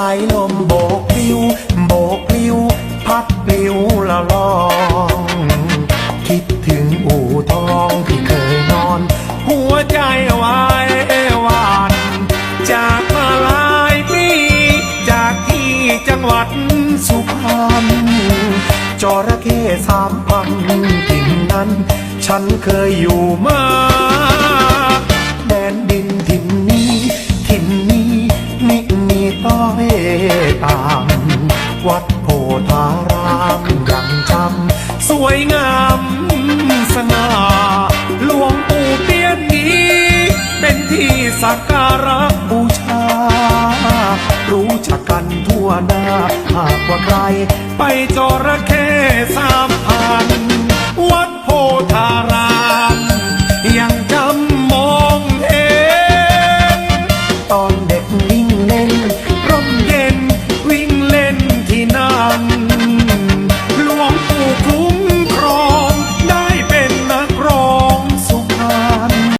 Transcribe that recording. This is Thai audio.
สายลมโบกปลิว โบกปลิว พัดปลิวละลอง คิดถึงอู่ทองที่เคยนอน หัวใจวายหวานจากมาหลายปีจากที่จังหวัดสุพรรณจระเข้สามพันถิ่นนั้น ฉันเคยอยู่มา แดนดินถิ่น ตาม วัดโพธารามยังจำสวยงามสง่าหลวงปู่เปี้ยนนี้ เป็นที่สักการะบูชา รู้จักกันทั่วหน้า หากว่าใคร ไปจระเข้สามพัน